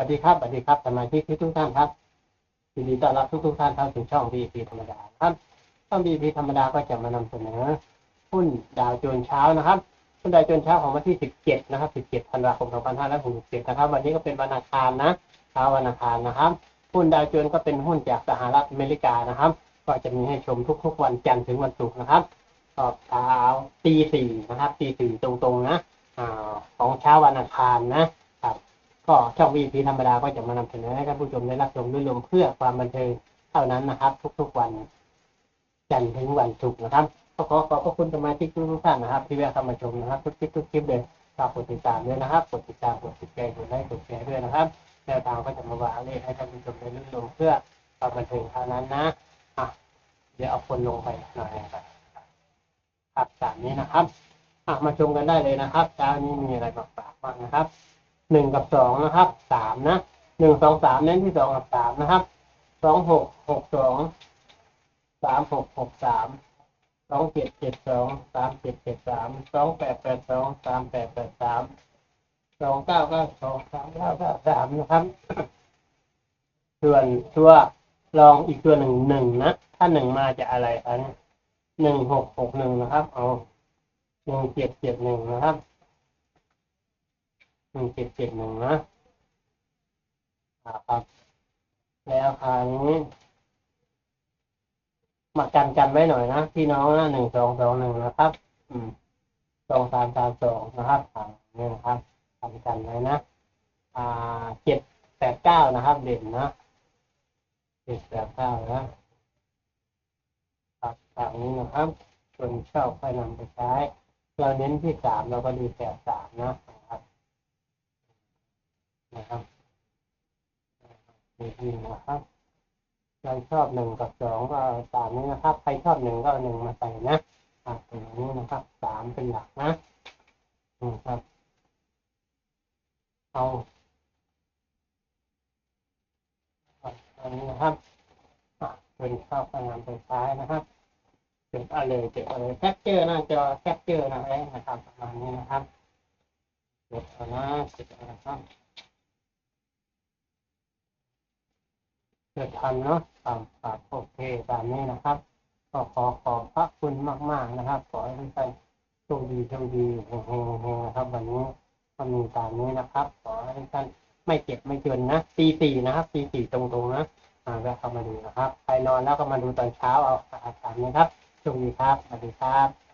วัสดีครับสวัสดีครับสมาชิกทุกท่านครับยินดีต้อนรับทุกทุกท่านเข้าสู่ช่อง BP ธรรมดาครับช่อง BP ธรรมดาก็จะมานำเสนอหุ้นดาวโจนส์เช้านะครับหุ้นดาวโจนส์เช้าของวันที่ 17 นะครับ 17 ธันวาคม 2567 นะครับ วันนี้ก็เป็นวันอังคารนะเช้าวันอังคารนะครับหุ้นดาวโจนส์ก็เป็นหุ้นจากสหรัฐอเมริกานะครับ ก็จะมีให้ชมทุก ๆ วันจันทร์ถึงวันศุกร์นะครับก็เช้าตีสี่นะครับตีสี่ตรงๆนะอ่าของเช้าวันอังคารนะ ก็ช่องวีพีธรรมดาก็จะมานำเสนอให้ท่านผู้ชมได้รับชมด้วยลมเพื่อความบันเทิงเท่านั้นนะครับ ทุกๆวันจันทร์ถึงวันศุกร์นะครับก็ขอขอบพระคุณสมาชิกทุกท่านนะครับ ที่แวะเข้ามาชมนะครับ ทุกคลิปทุกคลิปเลยฝากกดติดตามด้วยนะครับกดติดตามกดติดใจกดไลค์กดแชร์ด้วยนะครับแนวทางก็จะมาวางเลขให้ท่านผู้ชมได้รุ่นลมเพื่อความบันเทิงเท่านั้นนะอะเดี๋ยวเอาคนลงไปหน่อยนะครับครับตามนี้นะครับอะมาชมกันได้เลยนะครับเช้านี้มีอะไรมาฝากบ้างนะครับ หนึ่งกับสองนะครับสามนะหนึ่งสองสามเน้นที่สองกับสามนะครับสองหกหกสองสามหกหกสามสองเจ็ดเจ็ดสองสามเจ็ดเจ็ดสามสองแปดแปดสองสามแปดแปดสามสองเก้าเก้าสองสามเก้าเก้าสามนะครับ ส่วนตัวรองอีกตัวหนึ่งหนึ่งนะถ้าหนึ่งมาจะอะไรอันหนึ่งหกหกหนึ่งนะครับ เอาหนึ่งเจ็ดเจ็ดหนึ่งนะครับ หนึ่งเจ็ดเจ็ดหนึ่งนะครับ แล้วคราวนี้มากันกันไว้หน่อยนะพี่น้องนะหนึ่งสองสองหนึ่งนะครับ อืมสองสามสามสองนะครับอ่านี่นะครับกันกันไว้นะ อ่าเจ็ดแปดเก้านะครับ เด่นนะเจ็ดแปดเก้านะครับตามนี้นะครับส่วนชอบค่อยนำไปใช้ เราเน้นที่สามเราก็ดูแปดสามนะครับ นะครับ นี่นะครับใครชอบหนึ่งกับสองก็เอาตามนี้นะครับ ใครชอบหนึ่งก็หนึ่งมาใส่นะอะตรงนี้นะครับสามเป็นหลักนะนี่ครับ เอาอันนี้นะครับอะเป็นข้าวพลังไฟฟ้านะครับเก็บอาเลยเก็บอาเลยแคปเจอร์หน้าจอแคปเจอร์นะไว้นะครับประมาณนี้นะครับเก็บอานะเก็บอานะครับ เกิดทันเนาะตามปากโอเคตามนี้นะครับ ก็ขอขอบพระคุณมาก ๆนะครับ ขอให้ทุกท่านโชคดีโชคดีเฮงเฮงเฮนะครับ วันนี้ก็มีตามนี้นะครับ ขอให้ทุกท่านไม่เจ็บไม่จนนะตีสี่นะครับตีสี่ตรงๆนะมาแวะเข้ามาดูนะครับ ใครนอนแล้วก็มาดูตอนเช้าเอาอาการนี้ครับโชคดีครับสวัสดีครับ